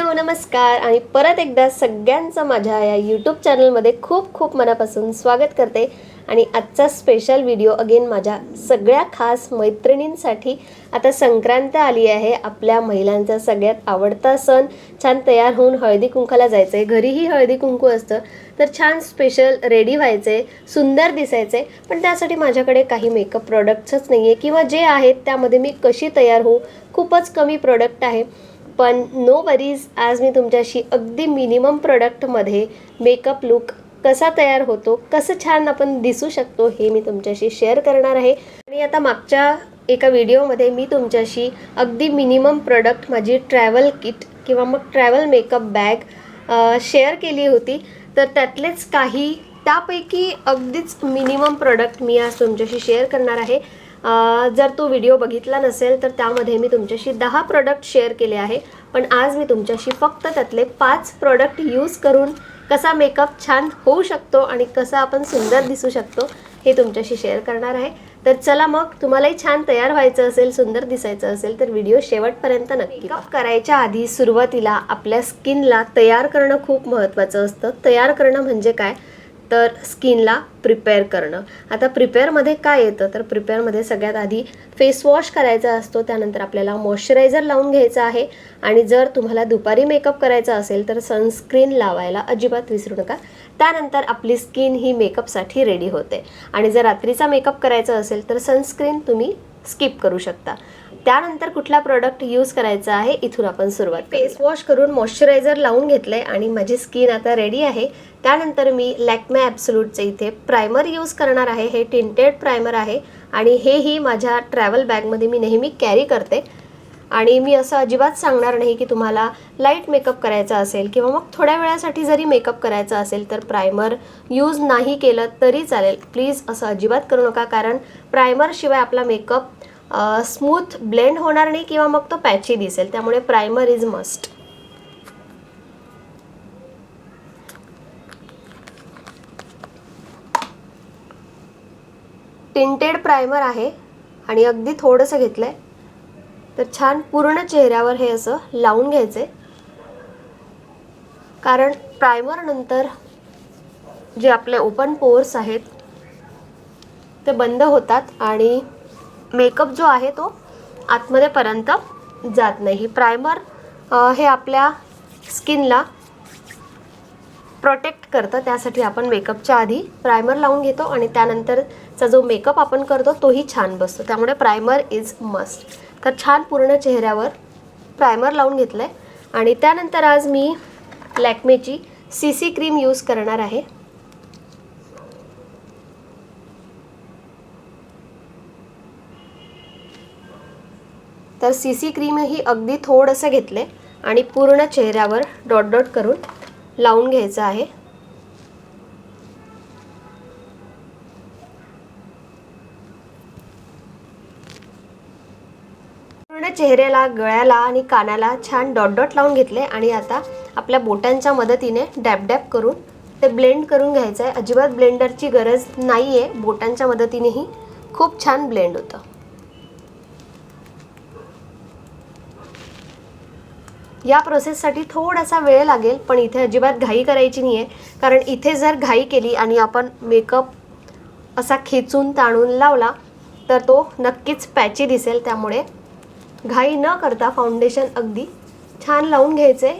Hello नमस्कार. आणि परत एकदा सगळ्यांचं माझ्या या यूट्यूब चॅनलमध्ये खूप खूप मनापासून स्वागत करते. आणि आजचा स्पेशल व्हिडिओ अगेन माझ्या सगळ्या खास मैत्रिणींसाठी आता संक्रांत आली आहे. आपल्या महिलांचा सगळ्यात आवडता सण छान तयार होऊन हळदी कुंकाला जायचं आहे घरीही हळदी कुंकू असतं. तर छान स्पेशल रेडी व्हायचे सुंदर दिसायचे पण त्यासाठी माझ्याकडे काही मेकअप प्रोडक्ट्सच नाही आहे किंवा जे आहेत त्यामध्ये मी कशी तयार होऊ? खूपच कमी प्रोडक्ट आहे. पण नो वरीज आज मी तुमच्याशी अगदी मिनिमम प्रोडक्टमध्ये मेकअप लुक कसा तयार होतो कसं छान आपण दिसू शकतो हे मी तुमच्याशी शेअर करणार आहे. आणि आता मागच्या एका व्हिडिओमध्ये मी तुमच्याशी अगदी मिनिमम प्रोडक्ट माझी ट्रॅव्हल किट किंवा मग ट्रॅव्हल मेकअप बॅग शेअर केली होती. तर त्यातलेच काही त्यापैकी अगदीच मिनिमम प्रोडक्ट मी आज तुमच्याशी शेअर करणार आहे. जर तो व्हिडिओ बघितला नसेल तर त्यामध्ये मी तुमच्याशी दहा प्रोडक्ट शेअर केले आहे. पण आज मी तुमच्याशी फक्त त्यातले पाच प्रोडक्ट यूज करून कसा मेकअप छान होऊ शकतो आणि कसा आपण सुंदर दिसू शकतो हे तुमच्याशी शेअर करणार आहे. तर चला मग तुम्हालाही छान तयार व्हायचं असेल सुंदर दिसायचं असेल तर व्हिडिओ शेवटपर्यंत नक्की करायच्या आधी सुरुवातीला आपल्या स्किनला तयार करणं खूप महत्त्वाचं असतं. तयार करणं म्हणजे काय? तर स्किनला प्रिपेअर करणं. आता प्रिपेअरमध्ये काय येतं? तर प्रिपेअरमध्ये सगळ्यात आधी फेस वॉश करायचा असतो त्यानंतर आपल्याला मॉइश्चरायझर लावून घ्यायचं आहे. आणि जर तुम्हाला दुपारी मेकअप करायचा असेल तर सनस्क्रीन लावायला अजिबात विसरू नका. त्यानंतर आपली स्किन ही मेकअपसाठी रेडी होते. आणि जर रात्रीचा मेकअप करायचा असेल तर सनस्क्रीन तुम्ही स्किप करू शकता. त्यानंतर कुठला प्रोडक्ट यूज करायचा आहे? इथून आपण सुरुवात फेस वॉश करून मॉइश्चरायझर लावून घेतलं आहे आणि माझी स्किन आता रेडी आहे. त्यानंतर मी लॅक्मे ॲप्सलूटचे इथे प्रायमर यूज करणार आहे. हे टिंटेड प्रायमर आहे आणि हेही माझ्या ट्रॅव्हल बॅगमध्ये मी नेहमी कॅरी करते. आणि मी असं अजिबात सांगणार नाही की तुम्हाला लाइट मेकअप करायचा असेल किंवा मग थोड्या वेळासाठी जरी मेकअप करायचा असेल तर प्रायमर यूज नाही केलं तरी चालेल. प्लीज असं अजिबात करू नका कारण प्रायमरशिवाय आपला मेकअप स्मूथ ब्लेंड होणार नाही किंवा मग तो पॅची दिसेल त्यामुळे primer is must. Tinted primer आहे आणि अगदी थोडंसं घेतलं आहे तर छान पूर्ण चेहऱ्यावर हे असं लावून घ्यायचे कारण प्रायमर नंतर जे आपले ओपन पोर्स आहेत ते बंद होतात आणि मेकअप जो आहे तो आतमध्येपर्यंत जात नाही. प्रायमर हे आपल्या स्किनला प्रोटेक्ट करतं. त्यासाठी आपण मेकअपच्या आधी प्रायमर लावून घेतो आणि त्यानंतरचा जो मेकअप आपण करतो तोही छान बसतो. त्यामुळे प्रायमर इज मस्ट तर छान पूर्ण चेहऱ्यावर प्रायमर लावून घेतलं आहे आणि त्यानंतर आज मी लॅक्मेची सी सी क्रीम यूज करणार आहे. तर सी सी क्रीमही अगदी थोडंसं घेतले आणि पूर्ण चेहऱ्यावर डॉट डॉट करून लावून घ्यायचं आहे. पूर्ण चेहऱ्याला गळ्याला आणि कानाला छान डॉट डॉट लावून घेतले आणि आता आपल्या बोटांच्या मदतीने डॅब डॅब करून ते ब्लेंड करून घ्यायचं आहे. अजिबात ब्लेंडरची गरज नाही आहे बोटांच्या मदतीनेही खूप छान ब्लेंड होतं. या प्रोसेससाठी थोडासा वेळ लागेल पण इथे अजिबात घाई करायची नाही आहे कारण इथे जर घाई केली आणि आपण मेकअप असा खेचून ताणून लावला तर तो नक्कीच पॅची दिसेल. त्यामुळे घाई न करता फाउंडेशन अगदी छान लावून घ्यायचे.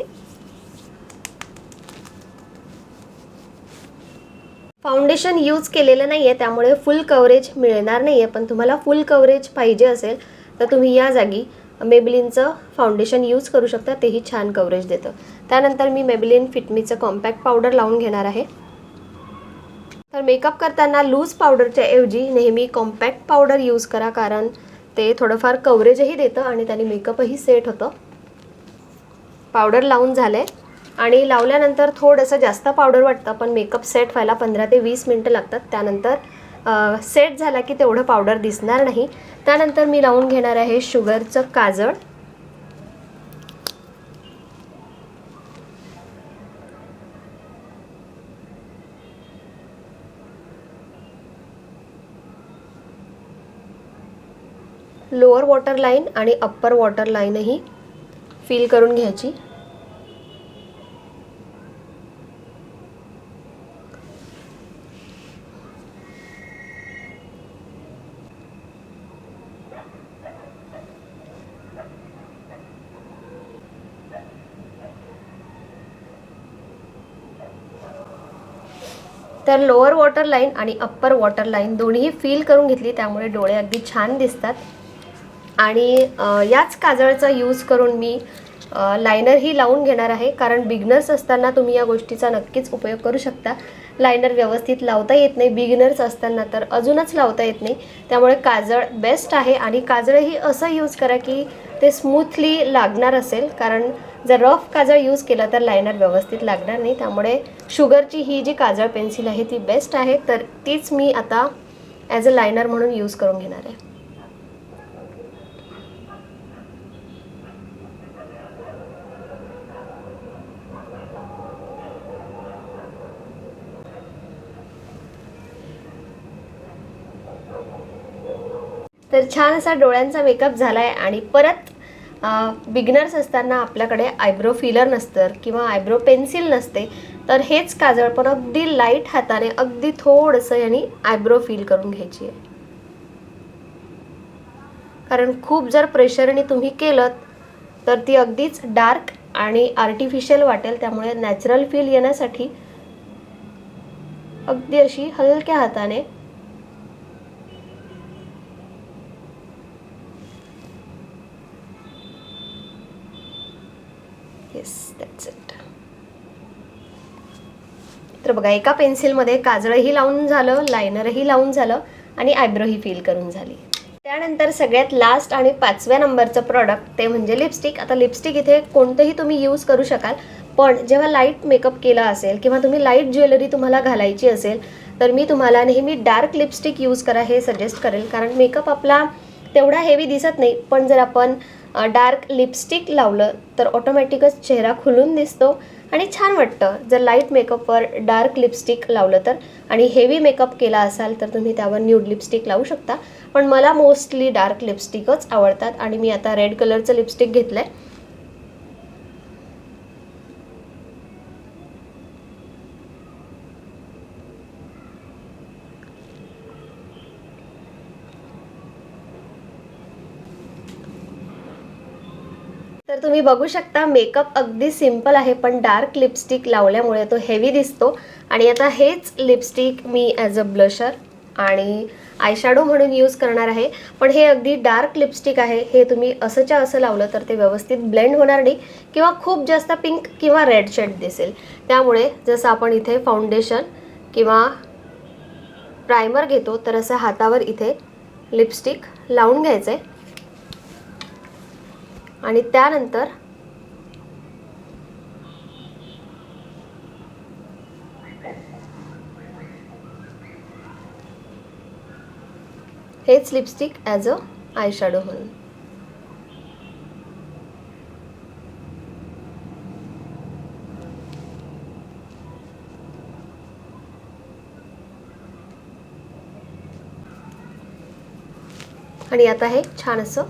फाउंडेशन यूज केलेलं नाही आहे त्यामुळे फुल कवरेज मिळणार नाही आहे पण तुम्हाला फुल कवरेज पाहिजे असेल तर तुम्ही या जागी मेबलिनचं फाउंडेशन यूज करू शकता तेही छान कवरेज देतं. त्यानंतर मी मेबलिन फिटमीचं कॉम्पॅक्ट पावडर लावून घेणार आहे. तर मेकअप करताना लूज पावडरच्या ऐवजी नेहमी कॉम्पॅक्ट पावडर यूज करा कारण ते थोडंफार कवरेजही देतं आणि त्याने मेकअपही सेट होतं. पावडर लावून झाले आणि लावल्यानंतर थोडंसं जास्त पावडर वाटतं पण मेकअप सेट व्हायला पंधरा ते वीस मिनटं लागतात. त्यानंतर सेट झाला की तेवढं पावडर दिसणार नाही. त्यानंतर मी लावून घेणार आहे शुगरचं काजळ. लोअर वॉटर लाईन आणि अप्पर वॉटर लाईनही फिल करून घ्यायची. तर लोअर वॉटर लाईन आणि अप्पर वॉटर लाईन दोन्ही फील करून घेतली त्यामुळे डोळे अगदी छान दिसतात. आणि याच काजळचा यूज करून मी लायनरही लावून घेणार आहे कारण बिगनर्स असताना तुम्ही या गोष्टीचा नक्कीच उपयोग करू शकता. लायनर व्यवस्थित लावता येत नाही बिगिनर्स असताना तर अजूनच लावता येत नाही. त्यामुळे काजळ बेस्ट आहे आणि काजळही असं यूज करा की ते स्मूथली लागणार असेल कारण जर रफ काजळ यूज केलं तर लायनर व्यवस्थित लागणार नाही. त्यामुळे शुगरची ही जी काजळ पेन्सिल आहे ती बेस्ट आहे. तर तीच मी आता ॲज अ लायनर म्हणून यूज करून घेणार आहे. तर छान असा डोळ्यांचा मेकअप झाला आहे आणि परत बिगनर्स असताना आपल्याकडे आयब्रो फिलर नसतं किंवा आयब्रो पेन्सिल नसते तर हेच काजळ पण अगदी लाइट हाताने अगदी थोडंसं यांनी आयब्रो फील करून घ्यायची आहे. कारण खूप जर प्रेशरने तुम्ही केलं तर ती अगदीच डार्क आणि आर्टिफिशियल वाटेल त्यामुळे नॅचरल फील येण्यासाठी अगदी अशी हलक्या हाताने येस दॅट्स इट तर बघा एका पेन्सिलमध्ये काजळही लावून झालं लायनरही लावून झालं आणि आयब्रोही फील करून झाली. त्यानंतर सगळ्यात लास्ट आणि पाचव्या नंबरचं प्रॉडक्ट ते म्हणजे लिपस्टिक आता लिपस्टिक इथे कोणतंही तुम्ही यूज करू शकाल पण जेव्हा लाइट मेकअप केला असेल किंवा तुम्ही लाइट ज्वेलरी तुम्हाला घालायची असेल तर मी तुम्हाला नेहमी डार्क लिपस्टिक यूज करा हे सजेस्ट करेल. कारण मेकअप आपला तेवढा हेवी दिसत नाही. पण जर आपण डार्क लिपस्टिक लावलं तर ऑटोमॅटिकच चेहरा खुलून दिसतो आणि छान वाटतं. जर लाइट मेकअपवर डार्क लिपस्टिक लावलं तर आणि हेवी मेकअप केला असाल तर तुम्ही त्यावर न्यूड लिपस्टिक लावू शकता. पण मला मोस्टली डार्क लिपस्टिकच आवडतात आणि मी आता रेड कलरचं लिपस्टिक घेतलं आहे तुम्ही बघू शकता मेकअप अगदी सिंपल आहे पण डार्क लिपस्टिक लावल्यामुळे तो हेवी दिसतो. आणि आता हेच लिपस्टिक मी ॲज अ ब्लशर आणि आयशॅडो म्हणून यूज करणार आहे. पण हे अगदी डार्क लिपस्टिक आहे. हे तुम्ही असंच्या असं लावलं तर ते व्यवस्थित ब्लेंड होणार नाही. किंवा खूप जास्त पिंक किंवा रेड शेड दिसेल. त्यामुळे जसं आपण इथे फाउंडेशन किंवा प्रायमर घेतो तर असं हातावर इथे लिपस्टिक लावून घ्यायचं आहे आणि त्यानंतर हेच लिपस्टिक ॲज अ आयशॅडो म्हणून. आणि आता हे छान असं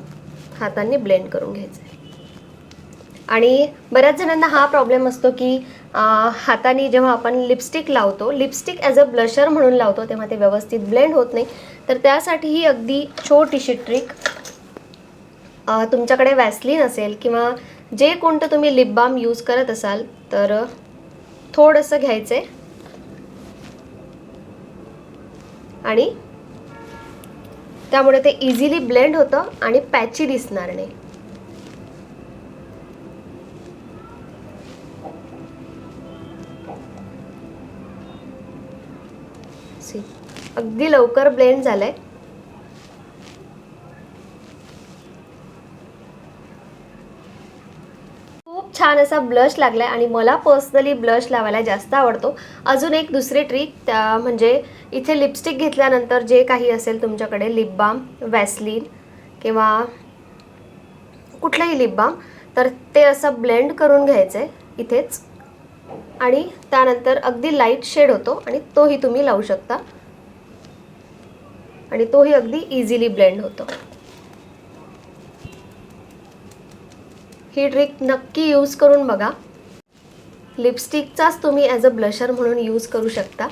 हाताने ब्लेंड करून घ्यायचं आहे. आणि बऱ्याच जणांना हा प्रॉब्लेम असतो की हाताने जेव्हा आपण लिपस्टिक लावतो लिपस्टिक ॲज अ ब्लशर म्हणून लावतो तेव्हा ते व्यवस्थित ब्लेंड होत नाही. तर त्यासाठी ही अगदी छोटीशी ट्रिक तुमच्याकडे वॅसलीन असेल किंवा जे कोणतं तुम्ही लिप बाम यूज करत असाल तर थोडंसं घ्यायचं आहे आणि त्यामुळे ते इझिली ब्लेंड होतं आणि पॅची दिसणार नाही. अगदी लवकर ब्लेंड झालंय. छान असा ब्लश लागलाय आणि मला पर्सनली ब्लश लावायला जास्त आवडतो. अजून एक दुसरी ट्रिक त्या म्हणजे इथे लिपस्टिक घेतल्यानंतर जे काही असेल तुमच्याकडे लिप बाम वॅसलीन किंवा कुठलाही लिप बाम तर ते असं ब्लेंड करून घ्यायचं आहे इथेच. आणि त्यानंतर अगदी लाइट शेड होतो आणि तोही तुम्ही लावू शकता. आणि तोही अगदी इझिली ब्लेंड होतो. ही ट्रिक नक्की यूज करून बघा. लिपस्टिकचाच तुम्ही ॲज अ ब्लशर म्हणून यूज करू शकता.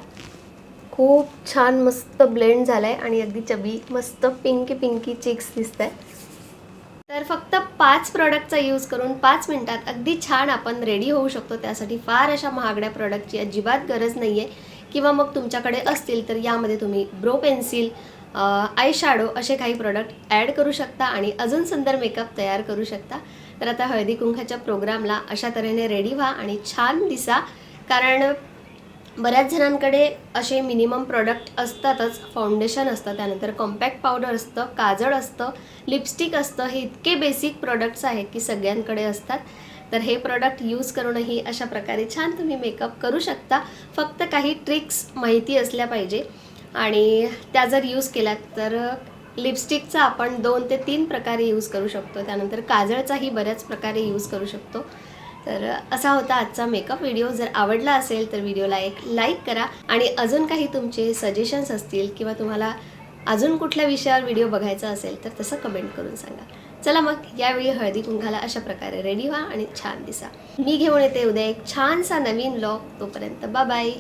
खूप छान मस्त ब्लेंड झालाय आहे आणि अगदी चबी मस्त पिंकी पिंकी चिक्स दिसत आहे तर फक्त पाच प्रॉडक्टचा यूज करून पाच मिनिटात अगदी छान आपण रेडी होऊ शकतो. त्यासाठी फार अशा महागड्या प्रॉडक्टची अजिबात गरज नाही आहे किंवा मग तुमच्याकडे असतील तर यामध्ये तुम्ही ब्रो पेन्सिल आय शॅडो असे काही प्रॉडक्ट ॲड करू शकता आणि अजून सुंदर मेकअप तयार करू शकता. तर आता हळदी कुंकाच्या प्रोग्रामला अशा तऱ्हेने रेडी व्हा आणि छान दिसा. कारण बऱ्याच जणांकडे असे मिनिमम प्रॉडक्ट असतातच फाउंडेशन असतं त्यानंतर कॉम्पॅक्ट पावडर असतं काजळ असतं लिपस्टिक असतं हे इतके बेसिक प्रोडक्ट्स आहेत की सगळ्यांकडे असतात. तर हे प्रॉडक्ट यूज करूनही अशा प्रकारे छान तुम्ही मेकअप करू शकता. फक्त काही ट्रिक्स माहिती असल्या पाहिजे. आणि त्या जर यूज केल्यात तर लिपस्टिकचा आपण दोन ते तीन प्रकारे यूज करू शकतो. त्यानंतर काजळचाही बऱ्याच प्रकारे यूज करू शकतो. तर असा होता आजचा मेकअप व्हिडिओ जर आवडला असेल तर व्हिडिओला एक लाईक करा. आणि अजून काही तुमचे सजेशन्स असतील किंवा तुम्हाला अजून कुठल्या विषयावर व्हिडिओ बघायचा असेल तर तसं कमेंट करून सांगा. चला मग यावेळी हळदी कुंकाला अशा प्रकारे रेडी व्हा आणि छान दिसा. मी घेऊन येते उद्या एक छानसा नवीन लॉग तोपर्यंत बाय